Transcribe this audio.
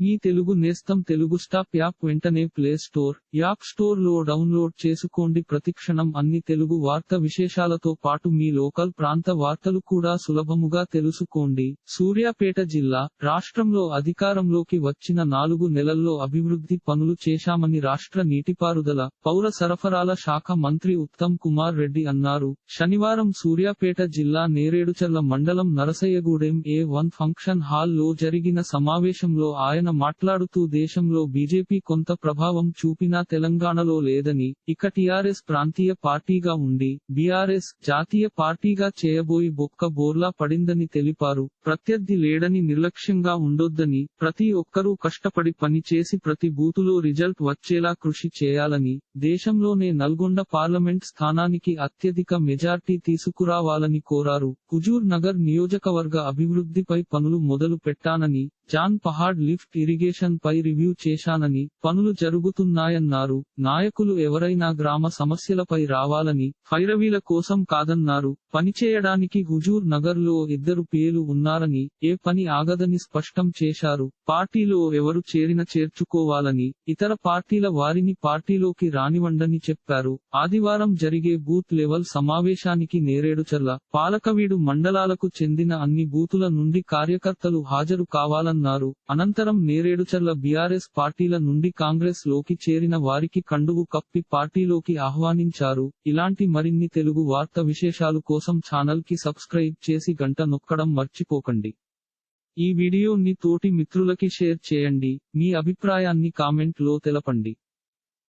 మీ తెలుగు నేస్తం Telugu stop app వెంటనే play store app స్టోర్లో డౌన్లోడ్ చేసుకోండి. ప్రతిక్షణం అన్ని తెలుగు వార్త విశేషాలతో పాటు మీ లోకల్ ప్రాంత వార్తలు కూడా సులభముగా తెలుసుకోండి. సూర్యాపేట జిల్లా రాష్ట్రంలో అధికారంలోకి వచ్చిన నాలుగు నెలల్లో అభివృద్ధి పనులు చేశామని రాష్ట్ర నీటిపారుదల పౌర సరఫరాల శాఖ మంత్రి ఉత్తమ్ కుమార్ రెడ్డి అన్నారు. శనివారం సూర్యాపేట జిల్లా నేరేడుచర్ల మండలం నరసయ్యగూడెం ఏ వన్ ఫంక్షన్ హాల్లో జరిగిన సమావేశంలో ఆయన మాట్లాడుతూ దేశంలో బీజేపీ కొంత ప్రభావం చూపినా తెలంగాణలో లేదని ఇక టీఆర్ఎస్ ప్రాంతీయ పార్టీగా ఉండి బీఆర్ఎస్ జాతీయ పార్టీగా చేయబోయి బొక్క బోర్లా పడిందని తెలిపారు. ప్రత్యర్థి లేడని నిర్లక్ష్యంగా ఉండొద్దని ప్రతి ఒక్కరూ కష్టపడి పని చేసి ప్రతి బూతులో రిజల్ట్ వచ్చేలా కృషి చేయాలని దేశంలోనే నల్గొండ పార్లమెంట్ స్థానానికి అత్యధిక మెజార్టీ తీసుకురావాలని కోరారు. హుజూర్ నగర్ నియోజకవర్గ అభివృద్ధిపై పనులు మొదలు పెట్టానని జాన్ పహాడ్ లిఫ్ట్ ఇరిగేషన్ పై రివ్యూ చేశానని పనులు జరుగుతున్నాయన్నారు నాయకులు ఎవరైనా గ్రామ సమస్యలపై రావాలని ఫైరవీల కోసం కాదన్నారు పనిచేయడానికి హుజూర్ నగర్లో ఇద్దరు పేలు ఉన్నారని ఏ పని ఆగదని స్పష్టం చేశారు పార్టీలో ఎవరు చేరిన చేర్చుకోవాలని ఇతర పార్టీల వారిని పార్టీలోకి రానివ్వండని చెప్పారు. ఆదివారం జరిగే బూత్ లెవెల్ సమావేశానికి నేరేడుచర్ల పాలకవీడు మండలాలకు చెందిన అన్ని బూతుల నుండి కార్యకర్తలు హాజరు కావాలన్నారు అనంతరం నేరేడుచర్ల బీఆర్ఎస్ పార్టీల నుండి కాంగ్రెస్లోకి చేరిన వారికి కండువు కప్పి పార్టీలోకి ఆహ్వానించారు. ఇలాంటి మరిన్ని తెలుగు వార్త విశేషాలు కోసం ఛానల్కి సబ్స్క్రైబ్ చేసి గంట నొక్కడం మర్చిపోకండి. ఈ వీడియోని తోటి మిత్రులకి షేర్ చేయండి. మీ అభిప్రాయాన్ని కామెంట్లో తెలపండి.